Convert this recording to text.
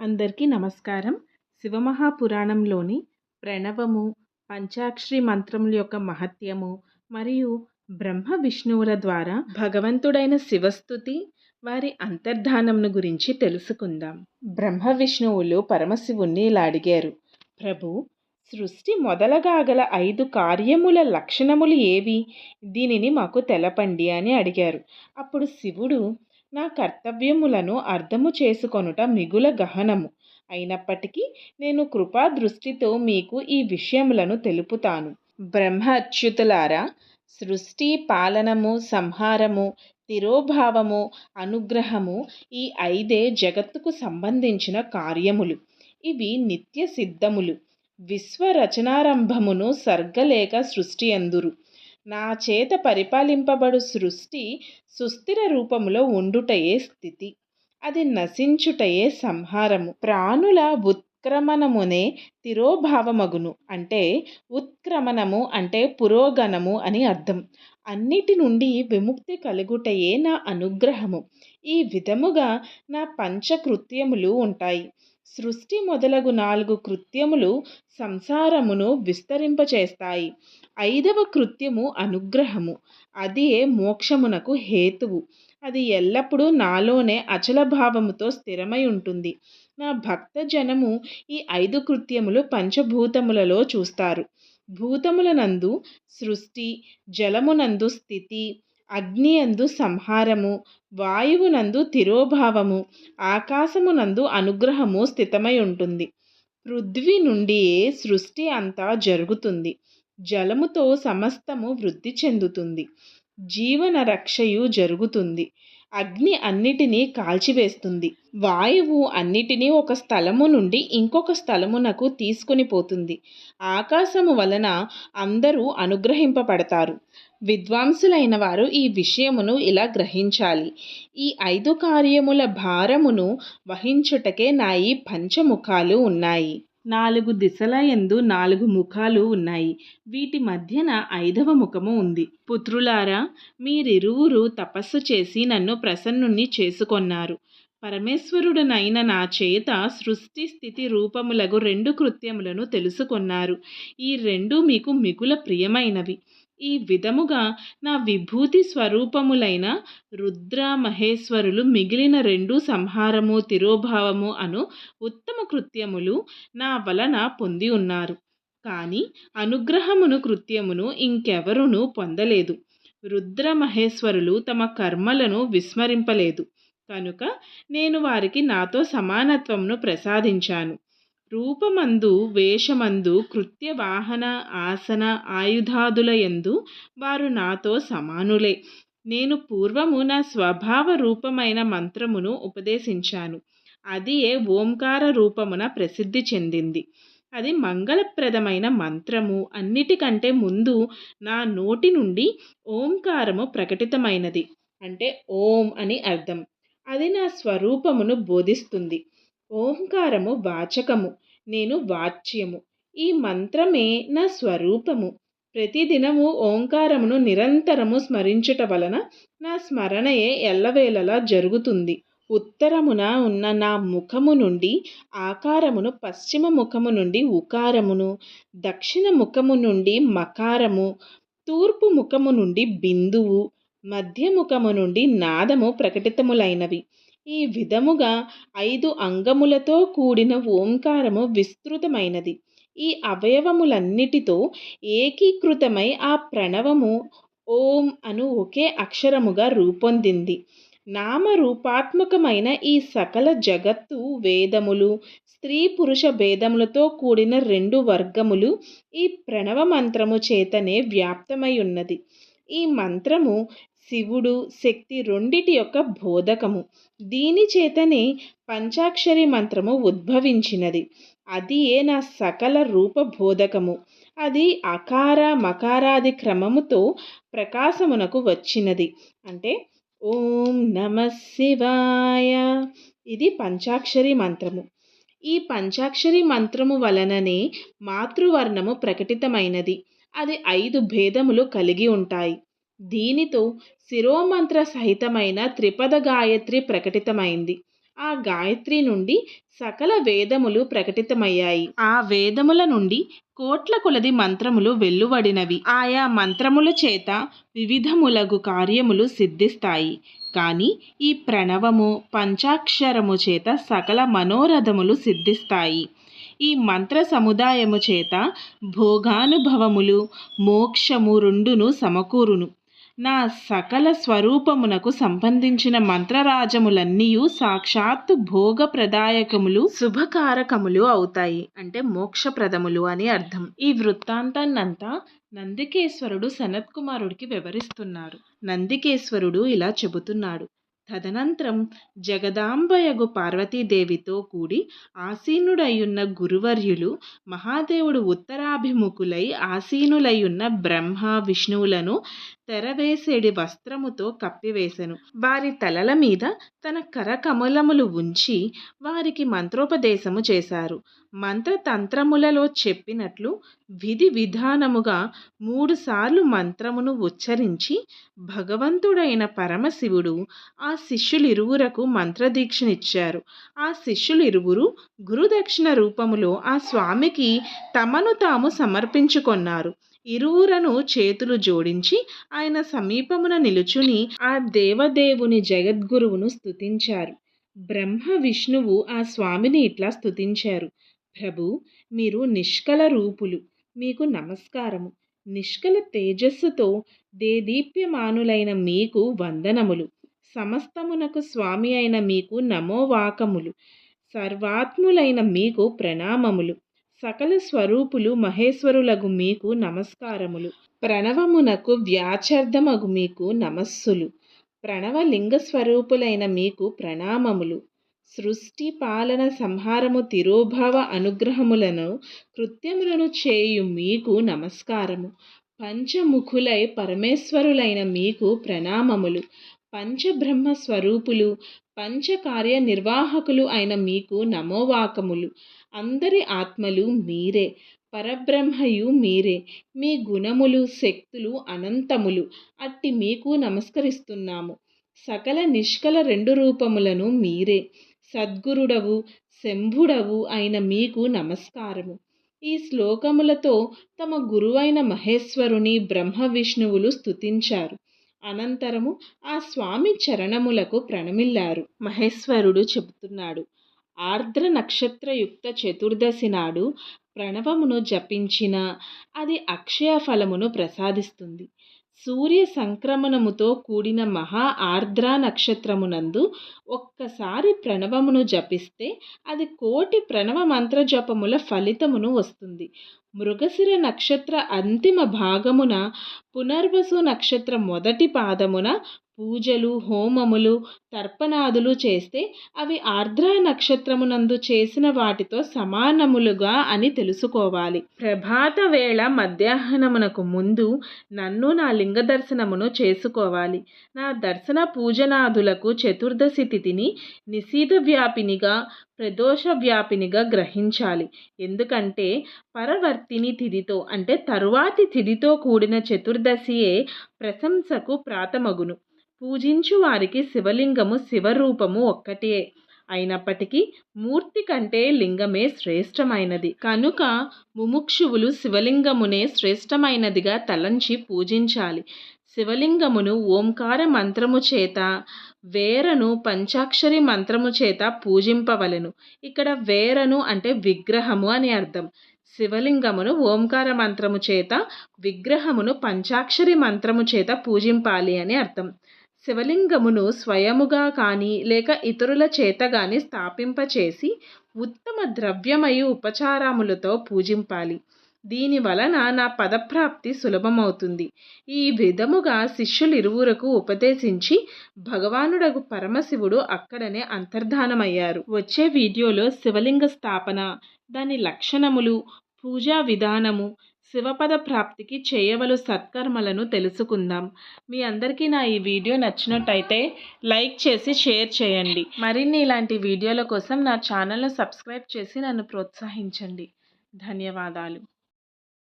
అందరికీ నమస్కారం. శివమహాపురాణంలోని ప్రణవము పంచాక్షరి మంత్రముల యొక్క మహత్యము మరియు బ్రహ్మ విష్ణువుల ద్వారా భగవంతుడైన శివస్థుతి వారి అంతర్ధానంను గురించి తెలుసుకుందాం. బ్రహ్మ విష్ణువులు పరమశివుణ్ణి ఇలా అడిగారు. ప్రభు సృష్టి మొదలగా గల ఐదు కార్యముల లక్షణములు ఏవి? దీనిని మాకు తెలపండి అని అడిగారు. అప్పుడు శివుడు నా కర్తవ్యములను అర్థము చేసుకొనుట మిగుల గహనము. అయినప్పటికీ నేను కృపా దృష్టితో మీకు ఈ విషయములను తెలుపుతాను. బ్రహ్మ అచ్యుతులారా సృష్టి పాలనము సంహారము తిరోభావము అనుగ్రహము ఈ ఐదే జగత్తుకు సంబంధించిన కార్యములు. ఇవి నిత్య సిద్ధములు. విశ్వరచనారంభమును సర్గలేక సృష్టి అందురు నా చేత పరిపాలింపబడు సృష్టి సుస్థిర రూపములో ఉండుటయే స్థితి. అది నశించుటయే సంహారము. ప్రాణుల ఉత్క్రమణమునే తిరోభావమగును. అంటే ఉత్క్రమణము అంటే పురోగణము అని అర్థం. అన్నిటి నుండి విముక్తి కలుగుటయే నా అనుగ్రహము. ఈ విధముగా నా పంచకృత్యములు ఉంటాయి. సృష్టి మొదలగు నాలుగు కృత్యములు సంసారమును విస్తరింపచేస్తాయి. ఐదవ కృత్యము అనుగ్రహము. అదే మోక్షమునకు హేతువు. అది ఎల్లప్పుడూ నాలోనే అచల భావముతో స్థిరమై ఉంటుంది. నా భక్త జనము ఈ ఐదు కృత్యములు పంచభూతములలో చూస్తారు. భూతములనందు సృష్టి జలమునందు స్థితి అగ్నియందు సంహారము వాయువునందు తిరోభావము ఆకాశమునందు అనుగ్రహము స్థితమై ఉంటుంది. పృథ్వీ నుండియే సృష్టి అంతా జరుగుతుంది. జలముతో సమస్తము వృద్ధి చెందుతుంది. జీవన రక్షయు జరుగుతుంది. అగ్ని అన్నిటినీ కాల్చివేస్తుంది. వాయువు అన్నిటినీ ఒక స్థలము నుండి ఇంకొక స్థలమునకు తీసుకొని పోతుంది. ఆకాశము వలన అందరూ అనుగ్రహింపబడతారు. విద్వాంసులైన వారు ఈ విషయమును ఇలా గ్రహించాలి. ఈ ఐదు కార్యముల భారమును వహించుటకే నా ఈ పంచముఖాలు ఉన్నాయి. నాలుగు దిశల ఎందు నాలుగు ముఖాలు ఉన్నాయి. వీటి మధ్యన ఐదవ ముఖము ఉంది. పుత్రులారా మీరిరువురు తపస్సు చేసి నన్ను ప్రసన్నుణ్ణి చేసుకొన్నారు. పరమేశ్వరుడనైన నా చేత సృష్టి స్థితి రూపములగు రెండు కృత్యములను తెలుసుకొన్నారు. ఈ రెండు మీకు మిగుల ప్రియమైనవి. ఈ విధముగా నా విభూతి స్వరూపములైన రుద్ర మహేశ్వరులు మిగిలిన రెండు సంహారము తిరోభావము అను ఉత్తమ కృత్యములు నా వలన పొంది ఉన్నారు. కానీ అనుగ్రహమును కృత్యమును ఇంకెవరునూ పొందలేదు. రుద్ర మహేశ్వరులు తమ కర్మలను విస్మరింపలేదు. కనుక నేను వారికి నాతో సమానత్వమును ప్రసాదించాను. రూపమందు వేషమందు కృత్య వాహన ఆసన ఆయుధాదుల యందు వారు నాతో సమానులే. నేను పూర్వము నా స్వభావ రూపమైన మంత్రమును ఉపదేశించాను. అది ఏ ఓంకార రూపమున ప్రసిద్ధి చెందింది. అది మంగళప్రదమైన మంత్రము. అన్నిటికంటే ముందు నా నోటి నుండి ఓంకారము ప్రకటితమైనది. అంటే ఓం అని అర్థం. అది నా స్వరూపమును బోధిస్తుంది. ఓంకారము వాచకము. నేను వాచ్యము. ఈ మంత్రమే నా స్వరూపము. ప్రతిదినము ఓంకారమును నిరంతరము స్మరించుట వలన నా స్మరణయే ఎల్లవేళలా జరుగుతుంది. ఉత్తరమున ఉన్న నా ముఖము నుండి ఆకారమును పశ్చిమ ముఖము నుండి ఉకారమును దక్షిణ ముఖము నుండి మకారము తూర్పు ముఖము నుండి బిందువు మధ్య ముఖము నుండి నాదము ప్రకటితములైనవి. ఈ విధముగా ఐదు అంగములతో కూడిన ఓంకారము విస్తృతమైనది. ఈ అవయవములన్నిటితో ఏకీకృతమై ఆ ప్రణవము ఓం అను ఒకే అక్షరముగా రూపొందింది. నామరూపాత్మకమైన ఈ సకల జగత్తు వేదములు స్త్రీ పురుష భేదములతో కూడిన రెండు వర్గములు ఈ ప్రణవ మంత్రము చేతనే వ్యాప్తమై ఉన్నది. ఈ మంత్రము శివుడు శక్తి రెండిటి యొక్క బోధకము. దీని చేతనే పంచాక్షరి మంత్రము ఉద్భవించినది. అది ఏ నా సకల రూప బోధకము? అది అకార మకారాది క్రమముతో ప్రకాశమునకు వచ్చినది. అంటే ఓం నమ శివాయ. ఇది పంచాక్షరి మంత్రము. ఈ పంచాక్షరి మంత్రము వలననే మాతృవర్ణము ప్రకటితమైనది. అది ఐదు భేదములు కలిగి ఉంటాయి. దీనితో శిరోమంత్ర సహితమైన త్రిపద గాయత్రి ప్రకటితమైంది. ఆ గాయత్రి నుండి సకల వేదములు ప్రకటితమయ్యాయి. ఆ వేదముల నుండి కోట్ల కొలది మంత్రములు వెల్లువడినవి ఆయా మంత్రముల చేత వివిధములగు కార్యములు సిద్ధిస్తాయి. కానీ ఈ ప్రణవము పంచాక్షరము చేత సకల మనోరథములు సిద్ధిస్తాయి. ఈ మంత్ర సముదాయము చేత భోగానుభవములు మోక్షము రెండును సమకూరును. నా సకల స్వరూపమునకు సంబంధించిన మంత్రరాజములన్నీయు సాక్షాత్తు భోగప్రదాయకములు శుభకారకములు అవుతాయి. అంటే మోక్షప్రదములు అని అర్థం. ఈ వృత్తాంతాన్నంతా నందికేశ్వరుడు సనత్కుమారుడికి వివరిస్తున్నారు. నందికేశ్వరుడు ఇలా చెబుతున్నాడు. తదనంతరం జగదాంబయగు పార్వతీదేవితో కూడి ఆసీనుడయ్యున్న గురువర్యులు మహాదేవుడు ఉత్తరాభిముఖులై ఆసీనులయ్యున్న బ్రహ్మ విష్ణువులను తెరవేసేడి వస్త్రముతో కప్పివేశను వారి తలల మీద తన కరకమలములు ఉంచి వారికి మంత్రోపదేశము చేశారు. మంత్రతంత్రములలో చెప్పినట్లు విధి విధానముగా మూడుసార్లు మంత్రమును ఉచ్చరించి భగవంతుడైన పరమశివుడు ఆ శిష్యులిరువురకు మంత్రదీక్షనిచ్చారు. ఆ శిష్యులిరువురు గురుదక్షిణ రూపములో ఆ స్వామికి తమను తాము సమర్పించుకొన్నారు. ఇరువురను చేతులు జోడించి ఆయన సమీపమున నిలుచుని ఆ దేవదేవుని జగద్గురువును స్తుతించారు. బ్రహ్మ విష్ణువు ఆ స్వామిని ఇట్లా స్థుతించారు ప్రభు మీరు నిష్కల రూపులు మీకు నమస్కారము. నిష్కల తేజస్సుతో దేదీప్యమానులైన మీకు వందనములు. సమస్తమునకు స్వామి అయిన మీకు నమోవాకములు. సర్వాత్ములైన మీకు ప్రణామములు. సకల స్వరూపులు మహేశ్వరులగు మీకు నమస్కారములు. ప్రణవమునకు వ్యాచర్ధమగు మీకు నమస్సులు. ప్రణవలింగ స్వరూపులైన మీకు ప్రణామములు. సృష్టి పాలన సంహారము తిరోభావ అనుగ్రహములను కృత్యములను చేయు మీకు నమస్కారము. పంచముఖులై పరమేశ్వరులైన మీకు ప్రణామములు. పంచబ్రహ్మ స్వరూపులు పంచకార్య నిర్వాహకులు అయిన మీకు నమోవాకములు. అందరి ఆత్మలు మీరే పరబ్రహ్మయు మీరే. మీ గుణములు శక్తులు అనంతములు. అట్టి మీకు నమస్కరిస్తున్నాము. సకల నిష్కల రెండు రూపములను మీరే. సద్గురుడవు శంభుడవు అయిన మీకు నమస్కారము. ఈ శ్లోకములతో తమ గురువైన మహేశ్వరుని బ్రహ్మ విష్ణువులు స్తుతించారు. అనంతరము ఆ స్వామి చరణములకు ప్రణమిల్లారు. మహేశ్వరుడు చెబుతున్నాడు ఆర్ద్ర నక్షత్రయుక్త చతుర్దశి నాడు ప్రణవమును జపించిన అది అక్షయ ఫలమును ప్రసాదిస్తుంది. సూర్య సంక్రమణముతో కూడిన మహా ఆర్ద్ర నక్షత్రమునందు ఒక్కసారి ప్రణవమును జపిస్తే అది కోటి ప్రణవ మంత్ర జపముల ఫలితమును వస్తుంది. మృగశిర నక్షత్ర అంతిమ భాగమున పునర్వసు నక్షత్రం మొదటి పాదమున పూజలు హోమములు తర్పణాదులు చేస్తే అవి ఆర్ద్ర నక్షత్రమునందు చేసిన వాటితో సమానములుగా అని తెలుసుకోవాలి. ప్రభాత వేళ మధ్యాహ్నమునకు ముందు నన్ను నా లింగ దర్శనమును చేసుకోవాలి. నా దర్శన పూజనాదులకు చతుర్దశి తిథిని నిశీత వ్యాపినిగా ప్రదోష వ్యాపినిగా గ్రహించాలి. ఎందుకంటే పరవర్తిని తిథితో అంటే తరువాతి తిథితో కూడిన చతుర్దశియే ప్రశంసకు ప్రాతమగును. పూజించు వారికి శివలింగము శివరూపము ఒక్కటే. అయినప్పటికీ మూర్తి కంటే లింగమే శ్రేష్టమైనది. కనుక ముముక్షువులు శివలింగమునే శ్రేష్టమైనదిగా తలంచి పూజించాలి. శివలింగమును ఓంకార మంత్రము చేత వేరను పంచాక్షరి మంత్రము చేత పూజింపవలెను. ఇక్కడ వేరను అంటే విగ్రహము అని అర్థం. శివలింగమును ఓంకార మంత్రము చేత విగ్రహమును పంచాక్షరి మంత్రము చేత పూజింపాలి అని అర్థం. శివలింగమును స్వయముగా కానీ లేక ఇతరుల చేత కానీ స్థాపింపచేసి ఉత్తమ ద్రవ్యమయు ఉపచారములతో పూజింపాలి. దీని వలన నా పదప్రాప్తి సులభమవుతుంది. ఈ విధముగా శిష్యులిరువురకు ఉపదేశించి భగవానుడగు పరమశివుడు అక్కడనే అంతర్ధానమయ్యారు. వచ్చే వీడియోలో శివలింగ స్థాపన దాని లక్షణములు పూజా విధానము శివపద ప్రాప్తికి చేయవలు సత్కర్మలను తెలుసుకుందాం. మీ అందరికీ నా ఈ వీడియో నచ్చినట్టయితే లైక్ చేసి షేర్ చేయండి. మరిన్ని ఇలాంటి వీడియోల కోసం నా ఛానల్ను సబ్స్క్రైబ్ చేసి నన్ను ప్రోత్సహించండి. ధన్యవాదాలు.